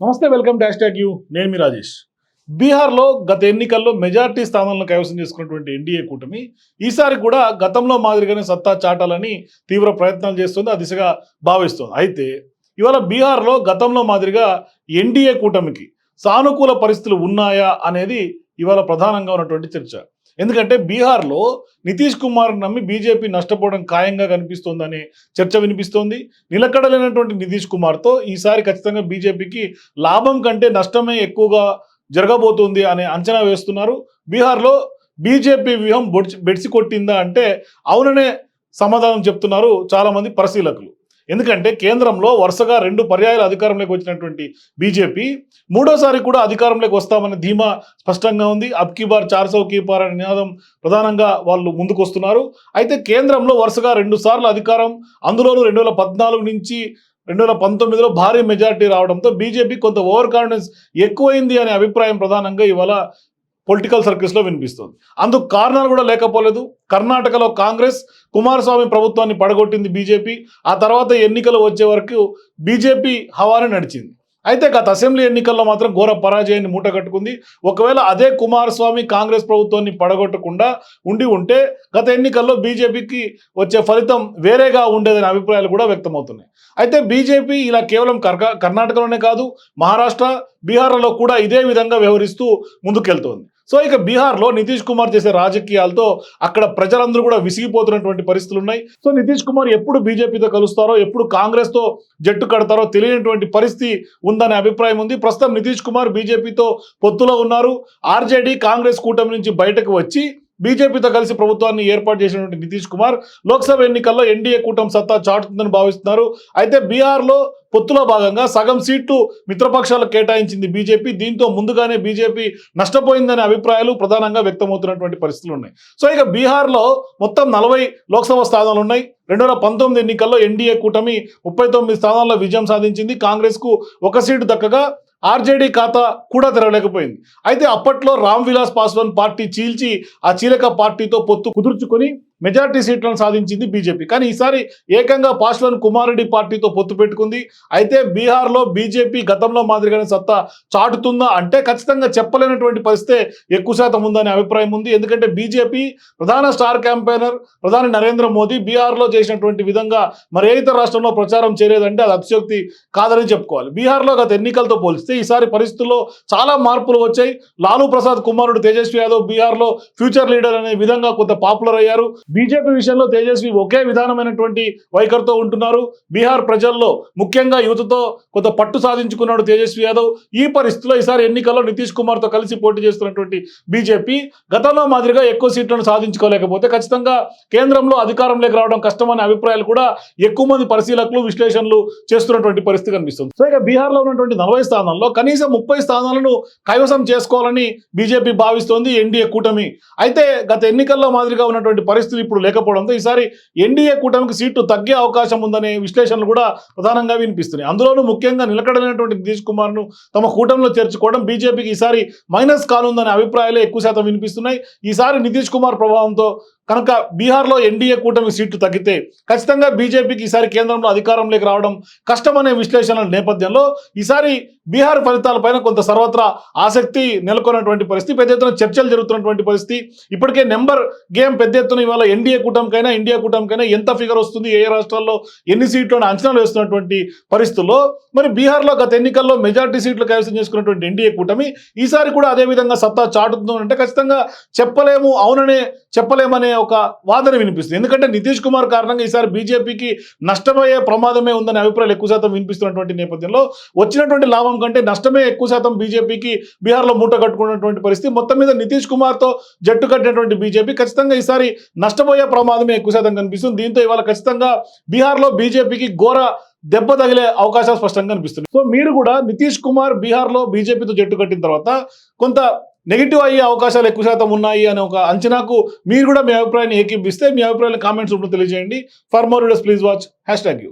నమస్తే welcome dash tag you. నేను మీ రాజేష్. బీహార్లో గత ఎన్నికల్లో మెజార్టీ స్థానాలను కైవసం చేసుకున్నటువంటి ఎన్డీఏ కూటమి ఈసారి కూడా గతంలో మాదిరిగానే సత్తా చాటాలని తీవ్ర ప్రయత్నాలు చేస్తుంది ఆ దిశగా భావిస్తుంది. అయితే ఇవాళ బీహార్లో గతంలో మాదిరిగా ఎన్డీఏ కూటమికి సానుకూల పరిస్థితులు ఉన్నాయా అనేది ఇవాళ ప్రధానంగా ఉన్నటువంటి చర్చ. ఎందుకంటే బీహార్లో నితీష్ కుమార్ నమ్మి బీజేపీ నష్టపోవడం ఖాయంగా కనిపిస్తోందనే చర్చ వినిపిస్తోంది. నిలకడలేనటువంటి నితీష్ కుమార్తో ఈసారి ఖచ్చితంగా బీజేపీకి లాభం కంటే నష్టమే ఎక్కువగా జరగబోతుంది అనే అంచనా వేస్తున్నారు. బీహార్లో బీజేపీ వ్యూహం బొడిచి బెడిసి కొట్టిందా అంటే అవుననే సమాధానం చెప్తున్నారు చాలామంది పరిశీలకులు. ఎందుకంటే కేంద్రంలో వరుసగా రెండు పర్యాయాలు అధికారంలోకి వచ్చినటువంటి బీజేపీ మూడోసారి కూడా అధికారంలోకి వస్తామనే ధీమా స్పష్టంగా ఉంది. అబ్ కీ బార్ చార్ సౌ కీ బార్ అనే నినాదం ప్రధానంగా వాళ్ళు ముందుకు వస్తున్నారు అయితే కేంద్రంలో వరుసగా రెండు సార్లు అధికారం అందులోనూ రెండు వేల పద్నాలుగు నుంచి రెండు వేల పంతొమ్మిదిలో భారీ మెజార్టీ రావడంతో బీజేపీ కొంత ఓవర్ కాన్ఫిడెన్స్ ఎక్కువైంది అనే అభిప్రాయం ప్రధానంగా ఇవాళ పొలిటికల్ సర్కిల్స్లో వినిపిస్తుంది. అందుకు కారణాలు కూడా లేకపోలేదు. కర్ణాటకలో కాంగ్రెస్ కుమారస్వామి ప్రభుత్వాన్ని పడగొట్టింది బీజేపీ. ఆ తర్వాత ఎన్నికలు వచ్చే వరకు బీజేపీ హవాని నడిచింది. అయితే గత అసెంబ్లీ ఎన్నికల్లో మాత్రం ఘోర పరాజయాన్ని మూటగట్టుకుంది ఒకవేళ అదే కుమారస్వామి కాంగ్రెస్ ప్రభుత్వాన్ని పడగొట్టకుండా ఉండి ఉంటే గత ఎన్నికల్లో బీజేపీకి వచ్చే ఫలితం వేరేగా ఉండేదనే అభిప్రాయాలు కూడా వ్యక్తమవుతున్నాయి. అయితే బీజేపీ ఇలా కేవలం కర్ణాటకలోనే కాదు మహారాష్ట్ర బీహార్లో కూడా ఇదే విధంగా వ్యవహరిస్తూ ముందుకెళ్తోంది. సో ఇక బీహార్లో నితీష్ కుమార్ చేసే రాజకీయాలతో అక్కడ ప్రజలందరూ కూడా విసిగిపోతున్నటువంటి పరిస్థితులు ఉన్నాయి. సో నితీష్ కుమార్ ఎప్పుడు బీజేపీతో కలుస్తారో ఎప్పుడు కాంగ్రెస్తో జట్టు కడతారో తెలియనటువంటి పరిస్థితి ఉందనే అభిప్రాయం ఉంది. ప్రస్తుతం నితీష్ కుమార్ బీజేపీతో పొత్తులో ఉన్నారు. ఆర్జేడీ కాంగ్రెస్ కూటమి నుంచి బయటకు వచ్చి బీజేపీతో కలిసి ప్రభుత్వాన్ని ఏర్పాటు చేసినటువంటి నితీష్ కుమార్ లోక్సభ ఎన్నికల్లో ఎన్డీఏ కూటమి సత్తా చాటుతుందని భావిస్తున్నారు. అయితే బీహార్లో పొత్తులో భాగంగా సగం సీట్లు మిత్రపక్షాలకు కేటాయించింది బీజేపీ. దీంతో ముందుగానే బీజేపీ నష్టపోయిందనే అభిప్రాయాలు ప్రధానంగా వ్యక్తమవుతున్నటువంటి పరిస్థితులు ఉన్నాయి. సో ఇక బీహార్లో మొత్తం నలభై లోక్సభ స్థానాలు ఉన్నాయి. రెండు వేల పంతొమ్మిది ఎన్నికల్లో ఎన్డీఏ కూటమి ముప్పై తొమ్మిది స్థానాల్లో విజయం సాధించింది. కాంగ్రెస్కు ఒక సీటు దక్కగా ఆర్జేడీ ఖాతా కూడా తెరవలేకపోయింది. అయితే అప్పట్లో రామ్ విలాస్ పాస్వాన్ పార్టీ చీల్చి ఆ చీలక పార్టీతో పొత్తు కుదుర్చుకొని మెజార్టీ సీట్లను సాధించింది బీజేపీ. కానీ ఈసారి ఏకంగా పాస్వాన్ కుమారెడ్డి పార్టీతో పొత్తు పెట్టుకుంది. అయితే బీహార్లో బీజేపీ గతంలో మాదిరిగానే సత్తా చాటుతుందా అంటే ఖచ్చితంగా చెప్పలేనటువంటి పరిస్థితే ఎక్కువ శాతం ఉందనే అభిప్రాయం ఉంది. ఎందుకంటే బీజేపీ ప్రధాన స్టార్ క్యాంపెయినర్ ప్రధాని నరేంద్ర మోదీ బీహార్లో చేసినటువంటి విధంగా మరి ఏ ఇతర రాష్ట్రంలో ప్రచారం చేయలేదంటే అది అతిశక్తి కాదని చెప్పుకోవాలి. బీహార్లో గత ఎన్నికలతో పోలిస్తే ఈసారి పరిస్థితుల్లో చాలా మార్పులు వచ్చాయి. లాలూ ప్రసాద్ కుమారుడు తేజస్వి యాదవ్ బీహార్లో ఫ్యూచర్ లీడర్ అనే విధంగా కొంత పాపులర్ అయ్యారు. బీజేపీ విషయంలో తేజస్వి ఒకే విధానమైనటువంటి వైఖరితో ఉంటున్నారు. బీహార్ ప్రజల్లో ముఖ్యంగా యువతతో కొంత పట్టు సాధించుకున్నాడు తేజస్వి యాదవ్. ఈ పరిస్థితిలో ఈసారి ఎన్నికల్లో నితీష్ కుమార్తో కలిసి పోటీ చేస్తున్నటువంటి బీజేపీ గతంలో మాదిరిగా ఎక్కువ సీట్లను సాధించుకోలేకపోతే ఖచ్చితంగా కేంద్రంలో అధికారంలోకి రావడం కష్టమనే అభిప్రాయాలు కూడా ఎక్కువ మంది పరిశీలకులు విశ్లేషణలు చేస్తున్నటువంటి పరిస్థితి కనిపిస్తుంది. సో ఇక బీహార్లో ఉన్నటువంటి నలభై స్థానాల్లో కనీసం ముప్పై స్థానాలను కైవసం చేసుకోవాలని బీజేపీ భావిస్తోంది ఎన్డీఏ కూటమి. అయితే గత ఎన్నికల్లో మాదిరిగా ఉన్నటువంటి పరిస్థితులు ఇప్పుడు లేకపోవడంతో ఈసారి ఎన్డీఏ కూటమికి సీట్లు తగ్గే అవకాశం ఉందనే విశ్లేషణలు కూడా ప్రధానంగా వినిపిస్తున్నాయి. అందులోనూ ముఖ్యంగా నిలకడైనటువంటి నితీష్ కుమార్ను తమ కూటమిలో చేర్చుకోవడం బీజేపీకి ఈసారి మైనస్ కానుందనే అభిప్రాయాలే ఎక్కువ శాతం వినిపిస్తున్నాయి. ఈసారి నితీష్ కుమార్ ప్రభావంతో కనుక బీహార్లో ఎన్డీఏ కూటమి సీట్లు తగ్గితే ఖచ్చితంగా బీజేపీకి ఈసారి కేంద్రంలో అధికారంలోకి రావడం కష్టమనే విశ్లేషణల నేపథ్యంలో ఈసారి బీహార్ ఫలితాలపైన కొంత సర్వత్రా ఆసక్తి నెలకొన్నటువంటి పరిస్థితి. పెద్ద ఎత్తున చర్చలు జరుగుతున్నటువంటి పరిస్థితి. ఇప్పటికే నెంబర్ గేమ్ పెద్ద ఎత్తున ఇవాళ ఎన్డీఏ కూటమికైనా ఇండియా కూటమికైనా ఎంత ఫిగర్ వస్తుంది ఏ రాష్ట్రాల్లో ఎన్ని సీట్లు అని అంచనాలు వేస్తున్నటువంటి పరిస్థితుల్లో. మరి బీహార్లో గత ఎన్నికల్లో మెజార్టీ సీట్లు కైవసం చేసుకున్నటువంటి ఎన్డీఏ కూటమి ఈసారి కూడా అదే విధంగా సత్తా చాటుతుందంటే ఖచ్చితంగా చెప్పలేము అవుననే చెప్పలేమనే ఒక వాదన వినిపిస్తుంది. ఎందుకంటే నితీష్ కుమార్ కారణంగా ఈసారి బీజేపీకి నష్టమయ్యే ప్రమాదమే ఉందనే అభిప్రాయాలు ఎక్కువ శాతం వినిపిస్తున్నటువంటి నేపథ్యంలో వచ్చినటువంటి లాభం కంటే నష్టమే ఎక్కువ శాతం బీజేపీకి బీహార్లో మూట కట్టుకున్నటువంటి పరిస్థితి. మొత్తం మీద నితీష్ కుమార్తో జట్టు కట్టినటువంటి బీజేపీ ఖచ్చితంగా ఈసారి నష్టపోయే ప్రమాదమే ఎక్కువ శాతం కనిపిస్తుంది. దీంతో ఇవాళ ఖచ్చితంగా బీహార్లో బీజేపీకి ఘోర దెబ్బ తగిలే అవకాశాలు స్పష్టంగా కనిపిస్తుంది సో మీరు కూడా నితీష్ కుమార్ బీహార్లో బీజేపీతో జట్టు కట్టిన తర్వాత కొంత నెగిటివ్ అయ్యే అవకాశాలు ఎక్కువ శాతం ఉన్నాయి అనే ఒక అంచనాకు మీరు కూడా మీ అభిప్రాయాన్ని ఏకీపిస్తే మీ అభిప్రాయాలు కామెంట్స్ రూపంలో తెలియజేయండి. For more videos please watch hashtag you